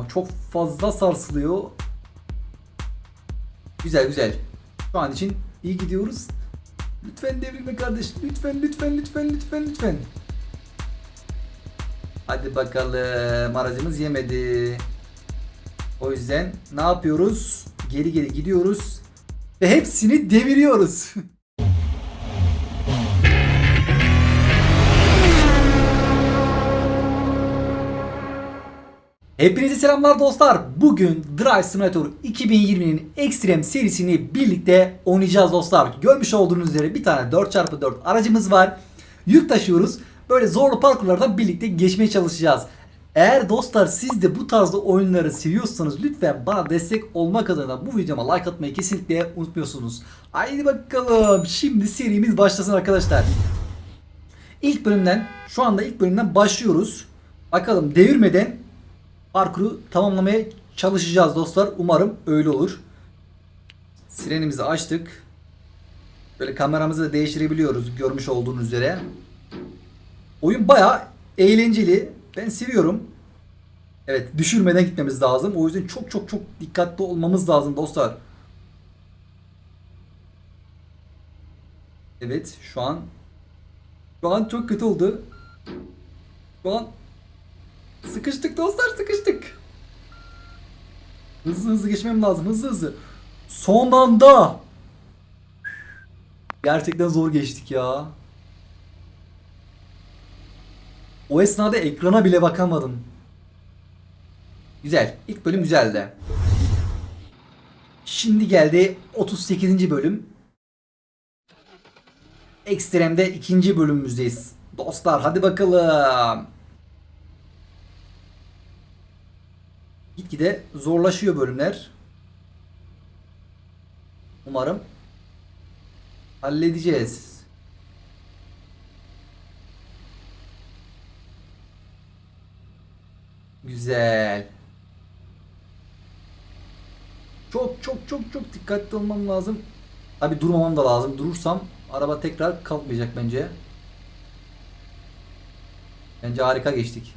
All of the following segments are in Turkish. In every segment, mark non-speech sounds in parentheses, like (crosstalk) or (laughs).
Ama çok fazla sarsılıyor. Güzel güzel. Şu an için iyi gidiyoruz. Lütfen devrilme kardeş. Lütfen lütfen lütfen lütfen lütfen. Hadi bakalım. Aracımız yemedi. O yüzden ne yapıyoruz? Geri geri gidiyoruz. Ve hepsini deviriyoruz. (laughs) Hepinize selamlar dostlar. Bugün Drive Simulator 2020'nin Extreme serisini birlikte oynayacağız dostlar. Görmüş olduğunuz üzere bir tane 4x4 aracımız var. Yük taşıyoruz. Böyle zorlu parkurlardan birlikte geçmeye çalışacağız. Eğer dostlar siz de bu tarzda oyunları seviyorsanız lütfen bana destek olmak adına bu videoma like atmayı kesinlikle unutmuyorsunuz. Haydi bakalım. Şimdi serimiz başlasın arkadaşlar. İlk bölümden şu anda ilk bölümden başlıyoruz. Bakalım devirmeden parkuru tamamlamaya çalışacağız dostlar. Umarım öyle olur. Sirenimizi açtık. Böyle kameramızı da değiştirebiliyoruz görmüş olduğunuz üzere. Oyun bayağı eğlenceli. Ben seviyorum. Evet düşürmeden gitmemiz lazım. O yüzden çok çok çok dikkatli olmamız lazım dostlar. Evet şu an şu an çok kötü oldu. Şu an Sıkıştık dostlar sıkıştık. Hızlı hızlı geçmem lazım hızlı hızlı. Son anda. Gerçekten zor geçtik ya. O esnada ekrana bile bakamadım. Güzel. İlk bölüm güzeldi. Şimdi geldi 38. bölüm. Ekstrem'de ikinci bölümümüzdeyiz. Dostlar hadi bakalım. Gitgide zorlaşıyor bölümler. Umarım halledeceğiz. Güzel. Çok çok çok çok dikkatli olmam lazım. Tabi durmamam da lazım. Durursam araba tekrar kalkmayacak bence. Bence harika geçtik.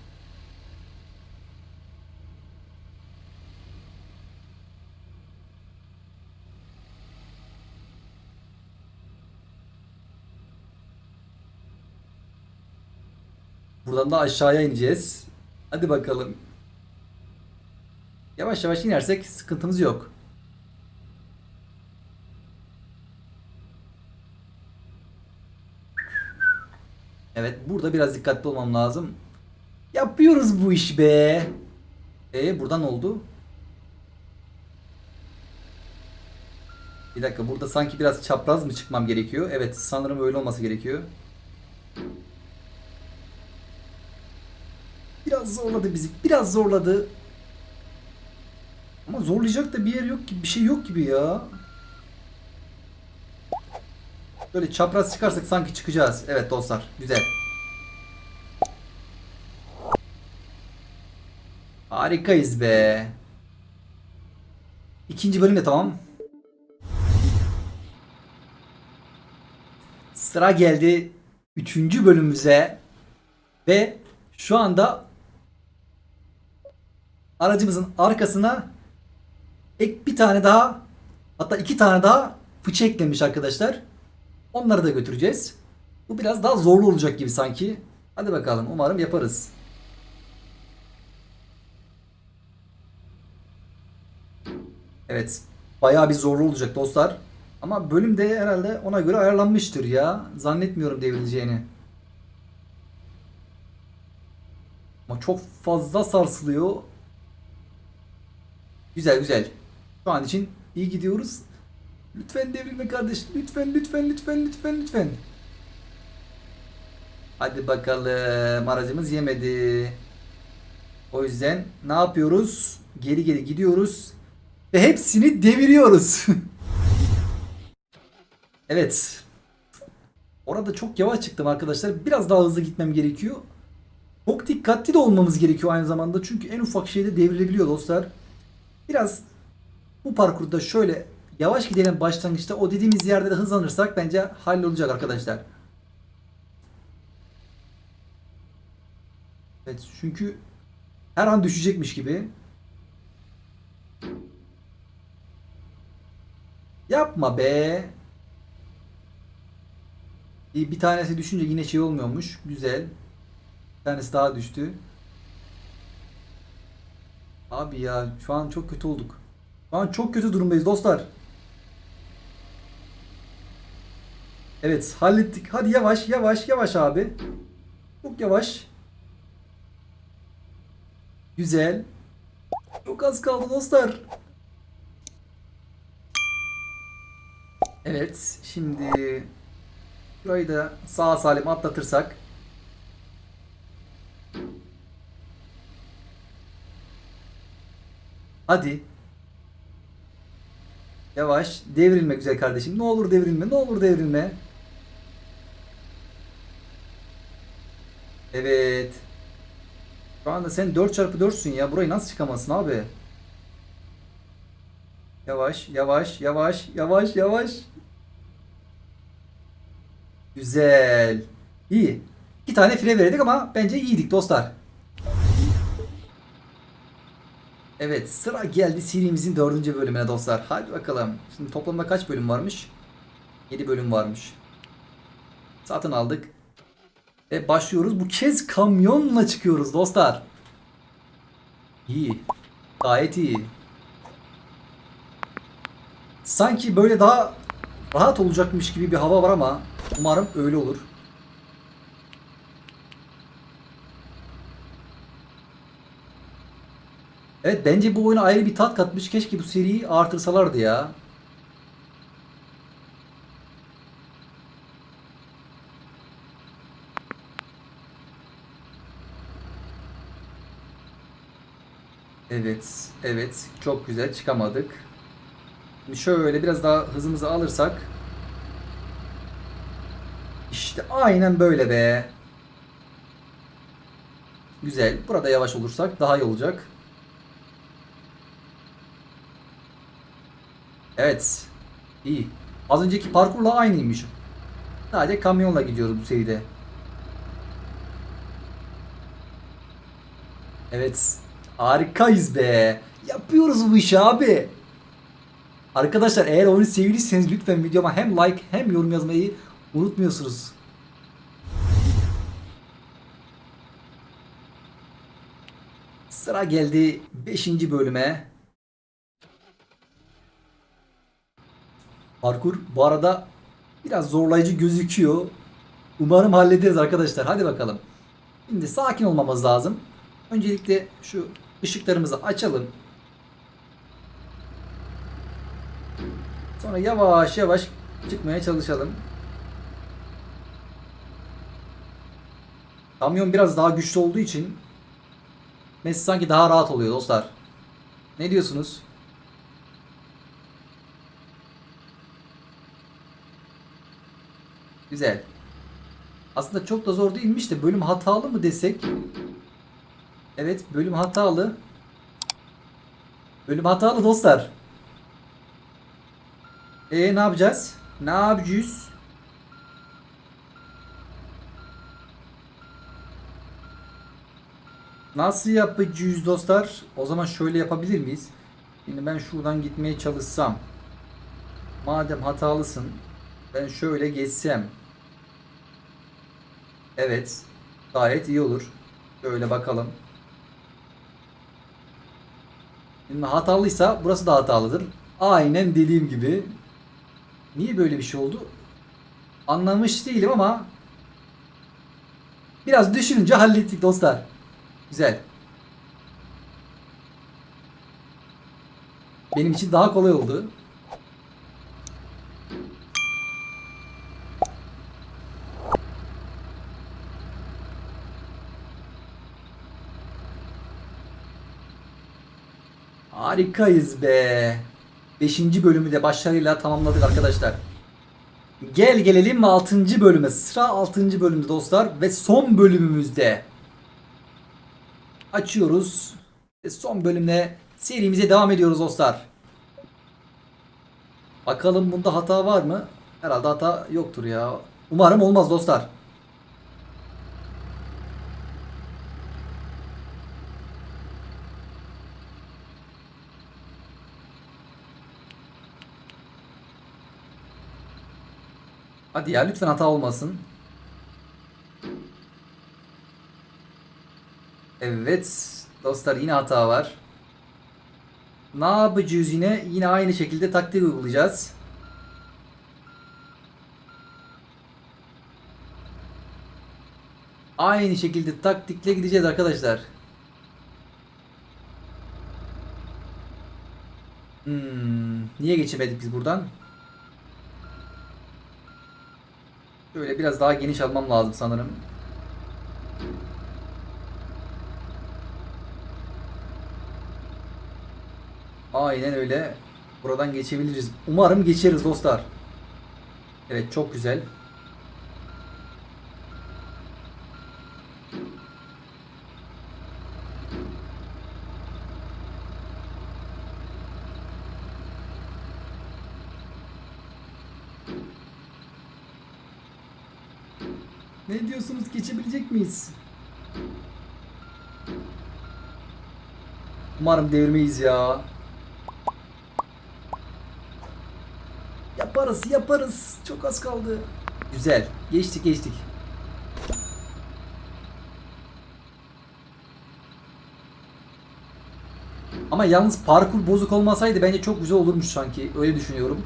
Buradan da aşağıya ineceğiz. Hadi bakalım. Yavaş yavaş inersek sıkıntımız yok. Evet burada biraz dikkatli olmam lazım. Yapıyoruz bu iş be. E buradan oldu? Bir dakika burada sanki biraz çapraz mı çıkmam gerekiyor? Evet sanırım öyle olması gerekiyor. Biraz zorladı bizi. Biraz zorladı. Ama zorlayacak da bir yer yok ki. Bir şey yok gibi ya. Böyle çapraz çıkarsak sanki çıkacağız. Evet dostlar. Güzel. Harikayız be. İkinci bölüm de tamam. Sıra geldi üçüncü bölümümüze ve şu anda aracımızın arkasına ek bir tane daha hatta iki tane daha fıçı eklemiş arkadaşlar. Onları da götüreceğiz. Bu biraz daha zorlu olacak gibi sanki. Hadi bakalım umarım yaparız. Evet. Bayağı bir zorlu olacak dostlar. Ama bölüm de herhalde ona göre ayarlanmıştır ya. Zannetmiyorum devrileceğini. Ama çok fazla sarsılıyor. Güzel güzel. Şu an için iyi gidiyoruz. Lütfen devrilme kardeş. Lütfen lütfen lütfen lütfen lütfen. Hadi bakalım. Aracımız yemedi. O yüzden ne yapıyoruz? Geri geri gidiyoruz. Ve hepsini deviriyoruz. (laughs) evet. Orada çok yavaş çıktım arkadaşlar. Biraz daha hızlı gitmem gerekiyor. Çok dikkatli de olmamız gerekiyor aynı zamanda. Çünkü en ufak şeyde devrilebiliyor dostlar. Biraz bu parkurda şöyle yavaş gidelim başlangıçta. O dediğimiz yerde de hızlanırsak bence hallolacak arkadaşlar. Evet çünkü her an düşecekmiş gibi. Yapma be. Bir, bir tanesi düşünce yine şey olmuyormuş. Güzel. Bir tanesi daha düştü. Abi ya şu an çok kötü olduk. Şu an çok kötü durumdayız dostlar. Evet hallettik. Hadi yavaş yavaş yavaş abi. Çok yavaş. Güzel. Çok az kaldı dostlar. Evet şimdi burayı da sağ salim atlatırsak Hadi. Yavaş. Devrilme güzel kardeşim. Ne olur devrilme. Ne olur devrilme. Evet. Şu anda sen 4x4'sün ya. Burayı nasıl çıkamazsın abi? Yavaş, yavaş, yavaş, yavaş, yavaş. Güzel. İyi. İki tane fire verdik ama bence iyiydik dostlar. Evet sıra geldi serimizin dördüncü bölümüne dostlar. Hadi bakalım. Şimdi toplamda kaç bölüm varmış? 7 bölüm varmış. Satın aldık. Ve başlıyoruz. Bu kez kamyonla çıkıyoruz dostlar. İyi. Gayet iyi. Sanki böyle daha rahat olacakmış gibi bir hava var ama umarım öyle olur. Evet bence bu oyuna ayrı bir tat katmış. Keşke bu seriyi artırsalardı ya. Evet, evet. Çok güzel çıkamadık. Şimdi şöyle biraz daha hızımızı alırsak. İşte aynen böyle be. Güzel. Burada yavaş olursak daha iyi olacak. Evet. İyi. Az önceki parkurla aynıymış. Sadece kamyonla gidiyoruz bu seride. Evet. Harikayız be. Yapıyoruz bu işi abi. Arkadaşlar eğer oyunu sevdiyseniz lütfen videoma hem like hem yorum yazmayı unutmuyorsunuz. Sıra geldi 5. bölüme. Parkur bu arada biraz zorlayıcı gözüküyor. Umarım hallederiz arkadaşlar. Hadi bakalım. Şimdi sakin olmamız lazım. Öncelikle şu ışıklarımızı açalım. Sonra yavaş yavaş çıkmaya çalışalım. Kamyon biraz daha güçlü olduğu için Messi sanki daha rahat oluyor dostlar. Ne diyorsunuz? Güzel. Aslında çok da zor değilmiş de bölüm hatalı mı desek? Evet bölüm hatalı. Bölüm hatalı dostlar. E ne yapacağız? Ne yapacağız? Nasıl yapacağız dostlar? O zaman şöyle yapabilir miyiz? Şimdi ben şuradan gitmeye çalışsam. Madem hatalısın. Ben şöyle geçsem. Evet. Gayet iyi olur. Şöyle bakalım. Şimdi hatalıysa burası da hatalıdır. Aynen dediğim gibi. Niye böyle bir şey oldu? Anlamış değilim ama biraz düşününce hallettik dostlar. Güzel. Benim için daha kolay oldu. Harikayız be. Beşinci bölümü de başarıyla tamamladık arkadaşlar. Gel gelelim 6. bölüme. Sıra 6. bölümde dostlar ve son bölümümüzde. Açıyoruz. Ve son bölümde serimize devam ediyoruz dostlar. Bakalım bunda hata var mı? Herhalde hata yoktur ya. Umarım olmaz dostlar. Hadi ya lütfen hata olmasın. Evet dostlar yine hata var. Ne yapacağız yine? Yine aynı şekilde taktik uygulayacağız. Aynı şekilde taktikle gideceğiz arkadaşlar. Hmm, niye geçemedik biz buradan? Şöyle biraz daha geniş almam lazım sanırım. Aynen öyle. Buradan geçebiliriz. Umarım geçeriz dostlar. Evet çok güzel. Ne diyorsunuz geçebilecek miyiz? Umarım devirmeyiz ya. Yaparız yaparız. Çok az kaldı. Güzel. Geçtik geçtik. Ama yalnız parkur bozuk olmasaydı bence çok güzel olurmuş sanki. Öyle düşünüyorum.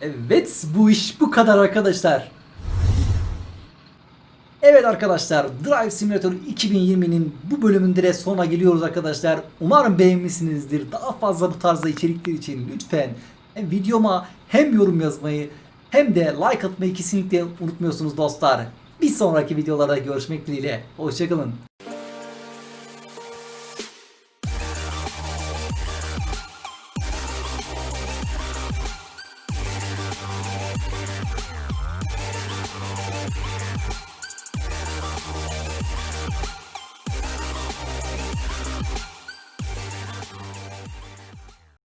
Evet bu iş bu kadar arkadaşlar. Evet arkadaşlar Drive Simulator 2020'nin bu bölümünde de sona geliyoruz arkadaşlar. Umarım beğenmişsinizdir. Daha fazla bu tarzda içerikler için lütfen hem videoma hem yorum yazmayı hem de like atmayı kesinlikle unutmuyorsunuz dostlar. Bir sonraki videolarda görüşmek dileğiyle. Hoşçakalın.